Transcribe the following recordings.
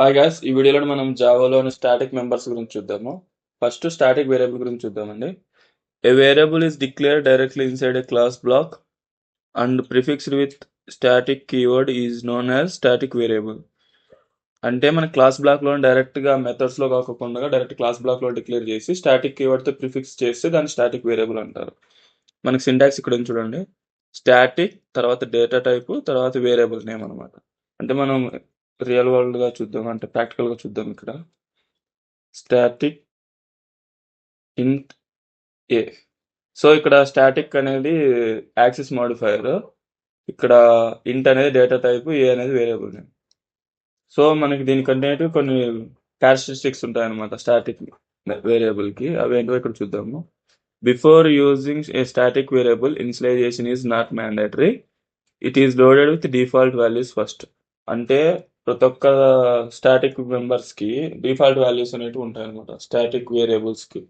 Hi guys ఈ వీడియోలో మనం జావాలోని స్టాటిక్ మెంబర్స్ గురించి చూద్దాము. ఫస్ట్ స్టాటిక్ వేరియబుల్ గురించి చూద్దామండి. A variable is declare directly inside a class block and prefixed with static keyword is known as static variable అంటే మన క్లాస్ బ్లాక్లో డైరెక్ట్గా మెథడ్స్లో కాకుండా డైరెక్ట్ క్లాస్ బ్లాక్లో డిక్లేర్ చేసి స్టాటిక్ కీవర్డ్తో ప్రిఫిక్స్ చేస్తే దాన్ని స్టాటిక్ వేరియబుల్ అంటారు. మనకి సింటాక్స్ ఇక్కడ చూడండి. స్టాటిక్ తర్వాత డేటా టైపు తర్వాత వేరియబుల్ నేమ్ అనమాట అంటే మనం రియల్ వరల్డ్గా చూద్దాం అంటే ప్రాక్టికల్గా చూద్దాం ఇక్కడ. స్టాటిక్ ఇంట్ ఏ సో ఇక్కడ స్టాటిక్ అనేది యాక్సిస్ మాడిఫైయర్ ఇక్కడ ఇంట్ అనేది డేటా టైప్ ఏ అనేది వేరియబుల్ నేమ్ సో మనకి దీనికంటే కొన్ని క్యారెక్టరిస్టిక్స్ ఉంటాయన్నమాట స్టాటిక్ వేరియబుల్కి. అవి ఏంటో ఇక్కడ చూద్దాము. Before using a static variable initialization is not mandatory it is loaded with default values first అంటే ప్రతి ఒక్క స్టాటిక్ మెంబర్స్కి డిఫాల్ట్ వాల్యూస్ అనేవి ఉంటాయి అనమాట స్టాటిక్ వేరియబుల్స్కి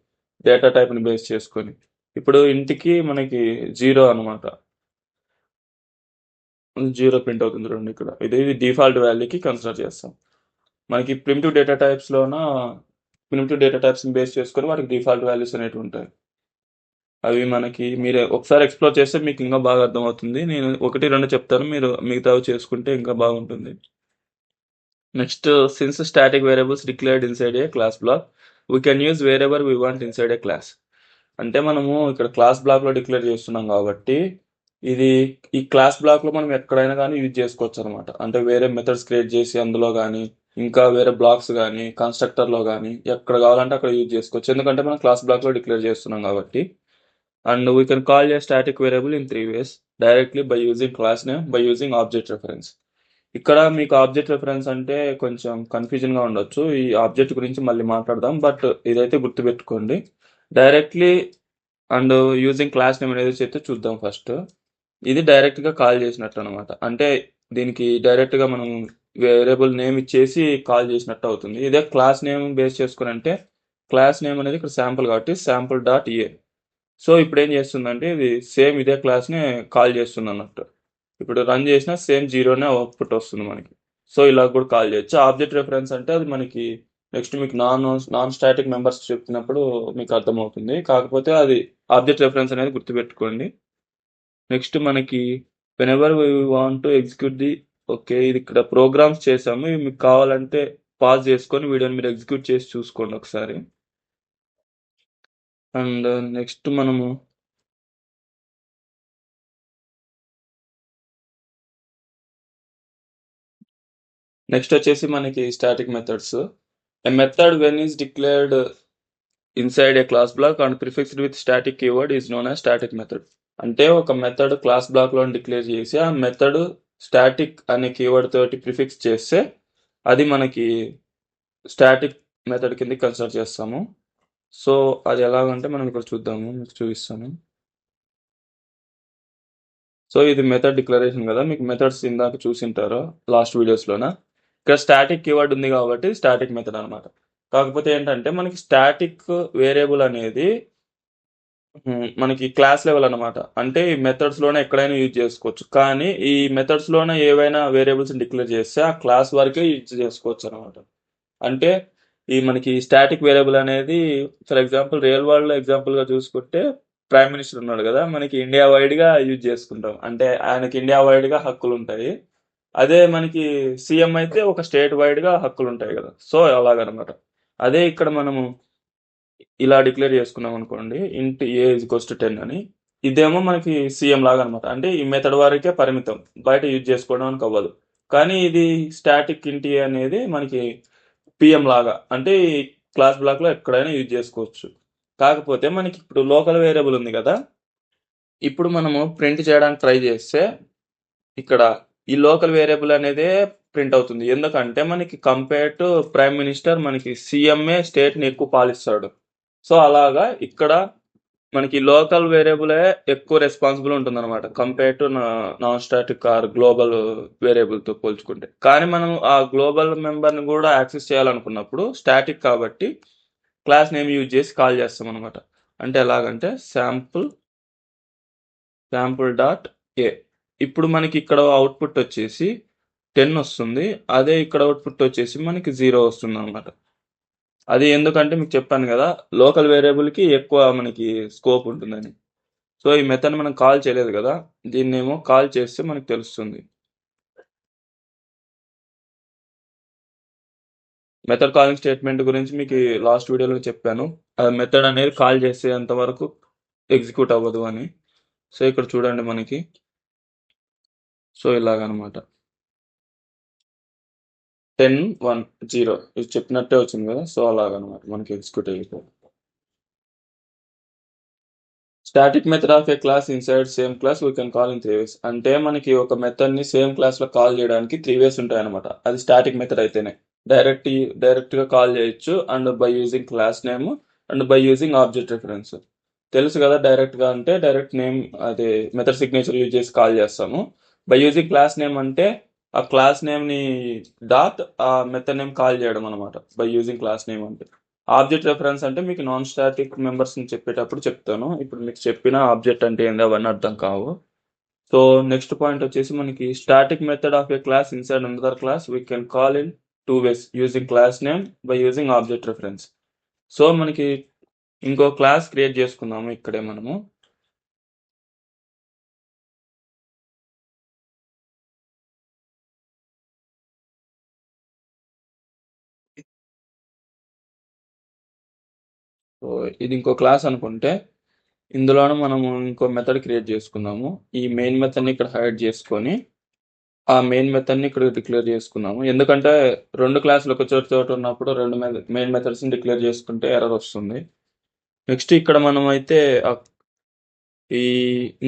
డేటా టైప్ని బేస్ చేసుకొని. ఇప్పుడు ఇంటికి మనకి జీరో అనమాట జీరో ప్రింట్ అవుతుంది రెండు ఇక్కడ. ఇది డిఫాల్ట్ వాల్యూకి కన్సిడర్ చేస్తాం. మనకి ప్రిమిటివ్ డేటా టైప్స్ లోన ప్రిమిటివ్ డేటా టైప్స్ని బేస్ చేసుకొని వాటికి డిఫాల్ట్ వాల్యూస్ అనేవి ఉంటాయి. అవి మనకి మీరు ఒకసారి ఎక్స్ప్లోర్ చేస్తే మీకు ఇంకా బాగా అర్థమవుతుంది. నేను ఒకటి రెండు చెప్తాను. మీరు మిగతావి చేసుకుంటే ఇంకా బాగుంటుంది. Next since static variables declared inside a class block we can use wherever we want inside a class అంటే మనము ఇక్కడ క్లాస్ బ్లాక్లో డిక్లేర్ చేస్తున్నాం కాబట్టి ఇది ఈ క్లాస్ బ్లాక్లో మనం ఎక్కడైనా కానీ యూజ్ చేసుకోవచ్చు అనమాట అంటే వేరే మెథడ్స్ క్రియేట్ చేసి అందులో కానీ ఇంకా వేరే బ్లాక్స్ కానీ కన్స్ట్రక్టర్లో కానీ ఎక్కడ కావాలంటే అక్కడ యూజ్ చేసుకోవచ్చు. ఎందుకంటే మనం క్లాస్ బ్లాక్లో డిక్లేర్ చేస్తున్నాం కాబట్టి. And we can call a static variable in three ways directly by using class name by using object reference ఇక్కడ మీకు ఆబ్జెక్ట్ రిఫరెన్స్ అంటే కొంచెం కన్ఫ్యూజన్గా ఉండొచ్చు. ఈ ఆబ్జెక్ట్ గురించి మళ్ళీ మాట్లాడదాం. బట్ ఇదైతే గుర్తుపెట్టుకోండి. Directly and using class name అనేది చెప్తే చూద్దాం ఫస్ట్ ఇది డైరెక్ట్గా కాల్ చేసినట్టు అనమాట అంటే దీనికి డైరెక్ట్గా మనం వేరియబుల్ నేమ్ ఇచ్చేసి కాల్ చేసినట్టు అవుతుంది. ఇదే క్లాస్ నేమ్ బేస్ చేసుకుని అంటే క్లాస్ నేమ్ అనేది ఇక్కడ శాంపుల్ కాబట్టి శాంపుల్ డాట్ ఏ సో ఇప్పుడు ఏం చేస్తుందంటే ఇది సేమ్ ఇదే క్లాస్ని కాల్ చేస్తుంది అన్నట్టు ఇప్పుడు రన్ చేసినా సేమ్ జీరోనే అవుట్పుట్ వస్తుంది మనకి. సో ఇలా కూడా కాల్ చేయొచ్చు. ఆబ్జెక్ట్ రెఫరెన్స్ అంటే అది మనకి నెక్స్ట్ మీకు నాన్ నాన్ స్టాటిక్ మెంబర్స్ చెప్తున్నప్పుడు మీకు అర్థమవుతుంది. కాకపోతే అది ఆబ్జెక్ట్ రెఫరెన్స్ అనేది గుర్తుపెట్టుకోండి. నెక్స్ట్ మనకి whenever we want to execute the okay ఇది ఇక్కడ ప్రోగ్రామ్స్ చేసాము. ఇవి మీకు కావాలంటే పాజ్ చేసుకొని వీడియోని మీరు ఎగ్జిక్యూట్ చేసి చూసుకోండి ఒకసారి. అండ్ నెక్స్ట్ uh, మనము నెక్స్ట్ వచ్చేసి మనకి static methods a method when is declared inside a class block and prefixed with static keyword is known as static method అంటే ఒక మెథడ్ క్లాస్ బ్లాక్లో డిక్లేర్ చేసి ఆ మెథడ్ స్టాటిక్ అనే కీవర్డ్ తోటి ప్రిఫిక్స్ చేస్తే అది మనకి స్టాటిక్ మెథడ్ కింద కన్సిడర్ చేస్తాము. సో అది ఎలాగంటే మనం ఇక్కడ చూద్దాము మీకు చూపిస్తాను. సో ఇది మెథడ్ డిక్లరేషన్ కదా మీకు మెథడ్స్ ఇందాక చూసింటారు లాస్ట్ వీడియోస్లోనా ఇక్కడ స్టాటిక్ కీవర్డ్ ఉంది కాబట్టి స్టాటిక్ మెథడ్ అనమాట కాకపోతే ఏంటంటే మనకి స్టాటిక్ వేరియబుల్ అనేది మనకి క్లాస్ లెవెల్ అనమాట అంటే ఈ మెథడ్స్లోనే ఎక్కడైనా యూజ్ చేసుకోవచ్చు. కానీ ఈ మెథడ్స్లోనే ఏవైనా వేరియబుల్స్ డిక్లేర్ చేస్తే ఆ క్లాస్ వరకే యూజ్ చేసుకోవచ్చు అనమాట అంటే ఈ మనకి స్టాటిక్ వేరియబుల్ అనేది ఫర్ ఎగ్జాంపుల్ రియల్ వరల్డ్ ఎగ్జాంపుల్గా చూసుకుంటే ప్రైమ్ మినిస్టర్ ఉన్నాడు కదా మనకి ఇండియా వైడ్గా యూజ్ చేసుకుంటాం. అంటే ఆయనకి ఇండియా వైడ్గా హక్కులు ఉంటాయి. అదే మనకి సీఎం అయితే ఒక స్టేట్ వైడ్గా హక్కులు ఉంటాయి కదా. సో అలాగనమాట. అదే ఇక్కడ మనము ఇలా డిక్లేర్ చేసుకున్నాం అనుకోండి ఇంటి ఏ ఇజ్ టెన్ అని ఇదేమో మనకి సీఎం లాగా అనమాట అంటే ఈ మెథడ్ వారికే పరిమితం. బయట యూజ్ చేసుకోవడానికి అవ్వదు కానీ ఇది స్టాటిక్ ఇంటి అనేది మనకి పిఎం లాగా అంటే క్లాస్ బ్లాక్లో ఎక్కడైనా యూజ్ చేసుకోవచ్చు. కాకపోతే మనకి ఇప్పుడు లోకల్ వేరియబుల్ ఉంది కదా. ఇప్పుడు మనము ప్రింట్ చేయడానికి ట్రై చేస్తే ఇక్కడ ఈ లోకల్ వేరియబుల్ అనేది ప్రింట్ అవుతుంది. ఎందుకంటే మనకి కంపేర్ టు ప్రైమ్ మినిస్టర్ మనకి సీఎంఏ స్టేట్ని ఎక్కువ పాలిస్తాడు. సో అలాగా ఇక్కడ మనకి లోకల్ వేరియబులే ఎక్కువ రెస్పాన్సిబుల్ ఉంటుంది అనమాట compare to non static or global వేరియబుల్తో పోల్చుకుంటే. కానీ మనం ఆ గ్లోబల్ మెంబర్ని కూడా యాక్సెస్ చేయాలనుకున్నప్పుడు స్టాటిక్ కాబట్టి క్లాస్ నేమ్ యూజ్ చేసి కాల్ చేస్తాం అనమాట అంటే ఎలాగంటే శాంపుల్ శాంపుల్ డాట్ ఏ ఇప్పుడు మనకి ఇక్కడ అవుట్పుట్ వచ్చేసి టెన్ వస్తుంది. అదే ఇక్కడ అవుట్పుట్ వచ్చేసి మనకి జీరో వస్తుంది అనమాట అది ఎందుకంటే మీకు చెప్పాను కదా లోకల్ వేరియబుల్కి ఎక్కువ మనకి స్కోప్ ఉంటుందని. సో ఈ మెథడ్ మనం కాల్ చేయలేదు కదా దీన్ని ఏమో కాల్ చేస్తే మనకు తెలుస్తుంది. మెథడ్ కాలింగ్ స్టేట్మెంట్ గురించి మీకు లాస్ట్ వీడియోలో చెప్పాను. మెథడ్ అనేది కాల్ చేసేంత వరకు ఎగ్జిక్యూట్ అవ్వదు అని. సో ఇక్కడ చూడండి మనకి. సో ఇలాగనమాట. Ten one zero. ఇది చెప్పినట్టే వచ్చింది కదా సో అలాగనమాట మనకి ఎగ్జిక్యూట్ అయిపోయింది. Static method of a class inside same class we can call in three ways. అంటే మనకి ఒక మెథడ్ని సేమ్ క్లాస్లో కాల్ చేయడానికి త్రీ వేస్ ఉంటాయి అనమాట అది స్టాటిక్ మెథడ్ అయితేనే. డైరెక్ట్ డైరెక్ట్గా కాల్ చేయొచ్చు and by using class name and by using object reference. తెలుసు కదా డైరెక్ట్గా అంటే డైరెక్ట్ నేమ్ అదే మెథడ్ సిగ్నేచర్ యూజ్ చేసి కాల్ చేస్తాము. బై యూజింగ్ క్లాస్ నేమ్ అంటే ఆ క్లాస్ నేమ్ని డాట్ ఆ మెథడ్ నేమ్ కాల్ చేయడం అనమాట బై యూజింగ్ క్లాస్ నేమ్ అంటే. ఆబ్జెక్ట్ రెఫరెన్స్ అంటే మీకు నాన్ స్టాటిక్ మెంబర్స్ని చెప్పేటప్పుడు చెప్తాను. ఇప్పుడు మీకు చెప్పిన ఆబ్జెక్ట్ అంటే ఏంది అవన్నీ అర్థం కావు. సో నెక్స్ట్ పాయింట్ వచ్చేసి మనకి static method of a class inside another class we can call in two ways using class name by using object reference. So మనకి ఇంకో క్లాస్ క్రియేట్ చేసుకుందాము ఇక్కడే మనము. సో ఇది ఇంకో క్లాస్ అనుకుంటే ఇందులోనూ మనము ఇంకో మెథడ్ క్రియేట్ చేసుకుందాము ఈ మెయిన్ మెథడ్ని ఇక్కడ హైడ్ చేసుకొని ఆ మెయిన్ మెథడ్ని ఇక్కడ డిక్లేర్ చేసుకున్నాము. ఎందుకంటే రెండు క్లాసులు ఒక చోట చోట ఉన్నప్పుడు రెండు మెయిన్ మెథడ్స్ని డిక్లేర్ చేసుకుంటే ఎర్రర్ వస్తుంది. నెక్స్ట్ ఇక్కడ మనం అయితే ఈ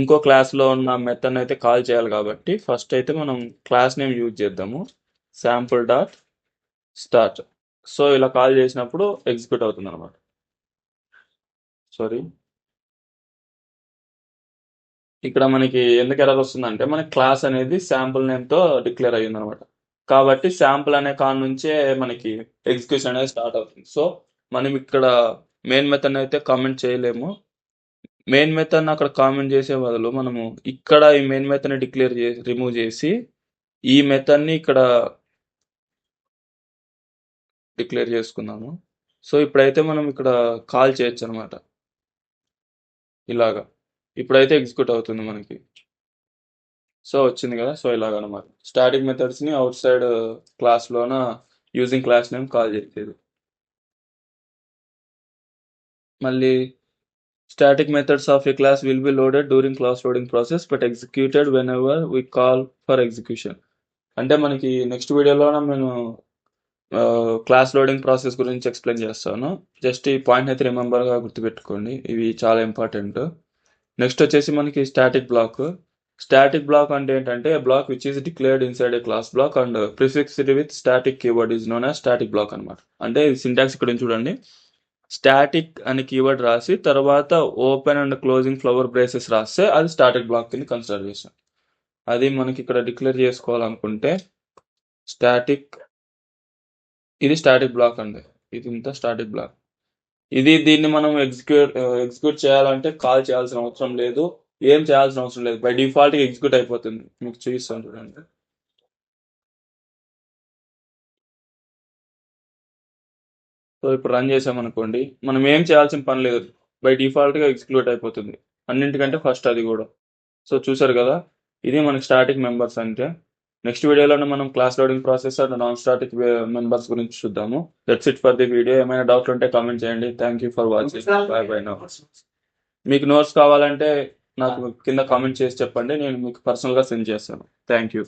ఇంకో క్లాస్లో ఉన్న మెథడ్ని అయితే కాల్ చేయాలి కాబట్టి ఫస్ట్ అయితే మనం క్లాస్ నేమ్ యూజ్ చేద్దాము. శాంపుల్ డాట్ స్టార్ట్ సో ఇలా కాల్ చేసినప్పుడు ఎగ్జిక్యూట్ అవుతుంది అనమాట సారీ ఇక్కడ మనకి ఎందుకు ఎర్రర్ వస్తుందంటే మన క్లాస్ అనేది శాంపుల్ నేమ్తో డిక్లేర్ అయ్యింది అనమాట కాబట్టి శాంపుల్ అనే కాన్ నుంచే మనకి ఎగ్జిక్యూషన్ అనేది స్టార్ట్ అవుతుంది. సో మనం ఇక్కడ మెయిన్ మెథడ్ అయితే కామెంట్ చేయలేము. మెయిన్ మెథడ్ అక్కడ కామెంట్ చేసే బదులు మనము ఇక్కడ ఈ మెయిన్ మెథడ్ని డిక్లేర్ చేసి రిమూవ్ చేసి ఈ మెథడ్ని ఇక్కడ డిక్లేర్ చేసుకున్నాము సో ఇప్పుడైతే మనం ఇక్కడ కాల్ చేయొచ్చు అనమాట ఇలాగా. ఇప్పుడైతే ఎగ్జిక్యూట్ అవుతుంది మనకి. సో వచ్చింది కదా? సో ఇలాగ అనమాట స్టాటిక్ మెథడ్స్ని అవుట్ సైడ్ uh, క్లాస్లోన యూజింగ్ క్లాస్ నేమ్ కాల్ చేసేది. మళ్ళీ static methods of a class will be loaded during class loading process but executed whenever we call for execution. అంటే మనకి నెక్స్ట్ వీడియోలోన నేను క్లాస్ లోడింగ్ ప్రాసెస్ గురించి explain చేస్తాను. Just ఈ పాయింట్ అయితే రిమెంబర్గా గుర్తుపెట్టుకోండి. ఇవి చాలా ఇంపార్టెంట్ నెక్స్ట్ వచ్చేసి మనకి స్టాటిక్ బ్లాక్ స్టాటిక్ బ్లాక్ అంటే ఏంటంటే block which is declared inside a class block and prefixed with static keyword is known as static block అనమాట అంటే సింటాక్స్ ఇక్కడ చూడండి. స్టాటిక్ అని కీవర్డ్ రాసి తర్వాత open and closing flower braces రాస్తే అది స్టాటిక్ బ్లాక్ కింద కన్సిడర్ చేస్తాం. అది మనకి ఇక్కడ డిక్లేర్ చేసుకోవాలనుకుంటే స్టాటిక్ ఇది స్టాటిక్ బ్లాక్ అండి. ఇది ఇంత స్టాటిక్ బ్లాక్ ఇది దీన్ని మనం ఎగ్జిక్యూట్ ఎగ్జిక్యూట్ చేయాలంటే కాల్ చేయాల్సిన అవసరం లేదు. ఏం చేయాల్సిన అవసరం లేదు. బై డిఫాల్ట్ ఎగ్జిక్యూట్ అయిపోతుంది. మీకు చూపిస్తాను చూడండి. సో ఇప్పుడు రన్ చేసామనుకోండి మనం ఏం చేయాల్సిన పని లేదు. బై డిఫాల్ట్గా ఎగ్జిక్యూట్ అయిపోతుంది. అన్నింటికంటే ఫస్ట్ అది కూడా. సో చూసారు కదా? ఇది మనకి స్టాటిక్ మెంబర్స్ అంటే నెక్స్ట్ వీడియోలో మనం class loading process and non static members గురించి చూద్దాము. That's it for the video ఏమైనా డౌట్ ఉంటే కామెంట్ చేయండి. Thank you for watching bye bye no మీకు నోట్స్ కావాలంటే నాకు కింద కామెంట్ చేసి చెప్పండి. నేను మీకు పర్సనల్గా సెండ్ చేస్తాను. Thank you